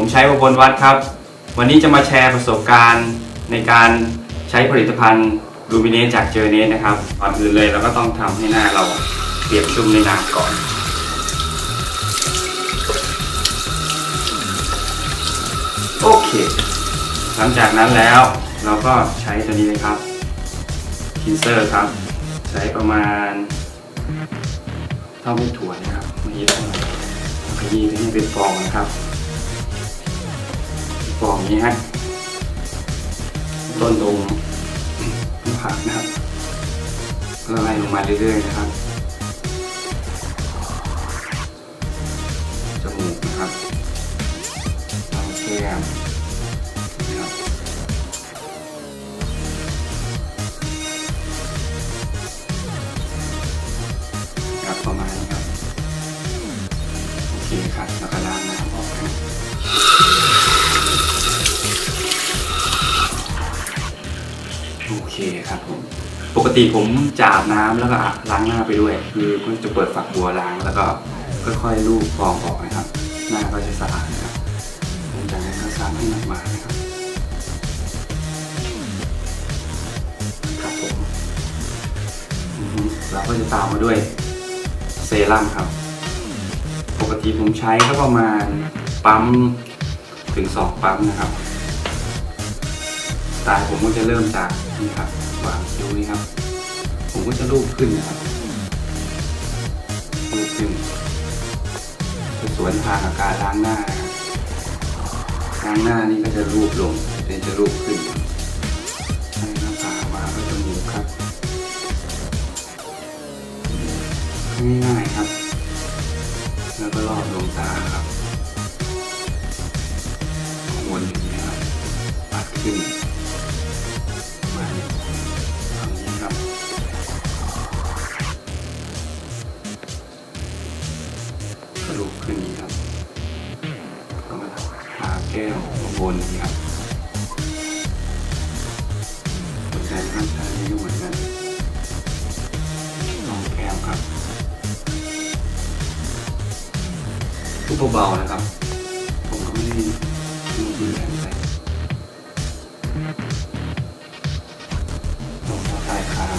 ผมใช้อุบลวัดครับ วันนี้จะมาแชร์ประสบการณ์ในการใช้ผลิตภัณฑ์ลูมิเนจากเจอเนสนะครับก่อนอื่นเลยเราก็ต้องทำให้หน้าเราเปียกชุ่มในน้ำก่อน โอเค หลังจากนั้นแล้วเราก็ใช้ตัวนี้เลยครับคินเซอร์ครับ ใช้ประมาณเท่าไม่ถั่วนะครับวันนี้เราขยี้ให้เป็นฟองนะครับ ฟองนี้ฮะต้นตรงผักนะครับก็ไล่ลงมาเรื่อยๆนะครับจมูกนะครับลำแก้มนะครับครับประมาณนี้ครับโอเคครับแล้วก็ล้างน้ำออก โอเคครับผม ปกติผมจะอาบน้ำแล้วก็ล้างหน้าไปด้วย คือก็จะเปิดฝักบัวล้างแล้วก็ค่อยๆลูบฟองออกนะครับ หน้าก็จะสะอาดนะครับหลังจากนั้นก็ซักให้มากๆนะครับ ครับผมอือฮึเราก็จะตามมาด้วยเซรั่มครับ ปกติผมใช้ก็ประมาณปั๊มถึงสองปั๊มนะครับ ตล์ผมก็จะเริ่มจากนี่ครับวางคิ้วนี่ครับ ผมก็จะลูบขึ้นนะครับลูบขึ้นสวนทางกับการล้างหน้านะครับล้างหน้านี่ก็จะลูบลงเป็นจะลูบขึ้นให้หน้าผากมาก็จมูกครับง่ายๆครับ ระดูกขึ้นนี้ครับ ก็มาทาแก้วข้างบนนี้ครับหมือนกันครับทานี้ก็เหมือนกันลองแก้วครับทุกเบาๆนะครับ ผมก็ไม่ได้ดูดูแรงอะไรลงมาปลายคาง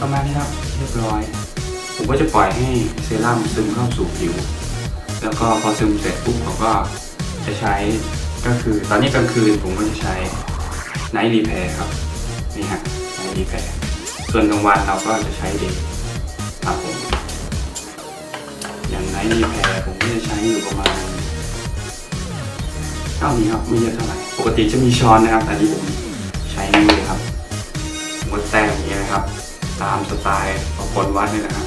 ประมาณนี้ครับเรียบร้อย ผมก็จะปล่อยให้เซรั่มซึมเข้าสู่ผิว แล้วก็พอซึมเสร็จปุ๊บผมก็จะใช้ก็คือตอนนี้กลางคืนผมก็จะใช้ไนท์รีแพร์ครับ นี่ฮะไนท์รีแพร์ส่วนกลางวันเราก็จะใช้เดย์ครับผมอย่างไนท์รีแพร์ผมก็จะใช้อยู่ประมาณเท่านี้ครับไม่เยอะเท่าไหร่ปกติจะมีช้อนนะครับ แต่ที่ผมใช้นิ้วเลยครับผมก็แต้มอย่างนี้ยนะครับ ตามสไตล์ของคนวัดนี่นะครับ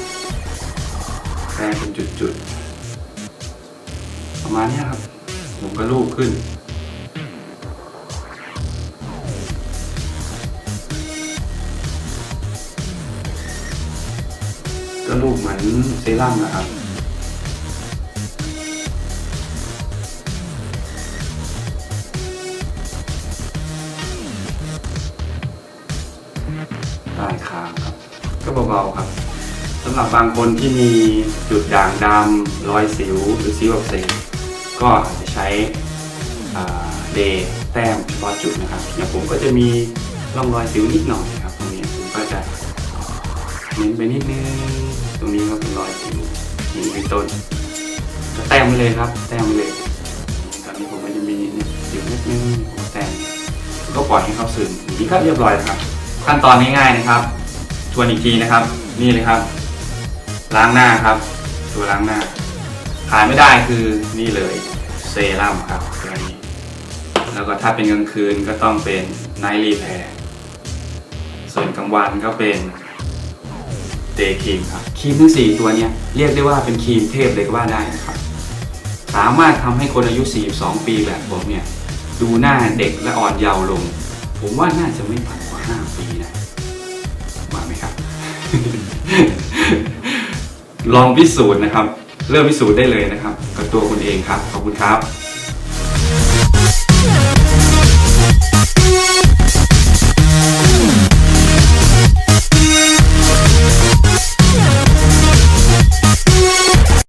แต้มเป็นจุดๆ ประมาณนี้ครับ ผมก็ลูบขึ้น ก็ลูบเหมือนเซรั่มนะครับปลายคางครับ ก็เบาๆครับ สำหรับบางคนที่มีจุดด่างดำรอยสิวหรือสิวอักเสบก็อาจจะใช้เดย์แต้มเฉพาะจุดนะครับอย่างผมก็จะมีร่องรอยสิวนิดหน่อยครับตรงนี้ผมก็จะเน้นไปนิดนึงตรงนี้ก็เป็นรอยสิวอย่งนี้เป็นต้นก็แต้มเลยครับ แต้มเลยตอนนี้ผมก็จะมีนี่ยสิวนิดนึงแต้มก็ปล่อยให้เขาซึมอย่างนี้ก็เรียบร้อยครับ ขั้นตอนง่ายๆนะครับ ทวนอีกทีนะครับ นี่เลยครับ ล้างหน้าครับ ตัวล้างหน้าขาดไม่ได้คือนี่เลยเซรั่มครับตัวนี้แล้วก็ถ้าเป็นกลางคืนก็ต้องเป็นไนท์รีแพร์ส่วนกลางวันก็เป็นเดย์ครีมครับครีมทั้งสี่ตัวเนี้ยเรียกได้ว่าเป็นครีมเทพเลยก็ว่าได้นะครับ สามารถทำให้คนอายุ 42 ปีแบบผมเนี่ยดูหน้าเด็กและอ่อนเยาว์ลง ผมว่าน่าจะไม่ต่ำกว่า 5 ปีนะว่าไหมครับ ลองพิสูจน์นะครับ เริ่มพิสูจน์ได้เลยนะครับ กับตัวคุณเองครับ ขอบคุณครับ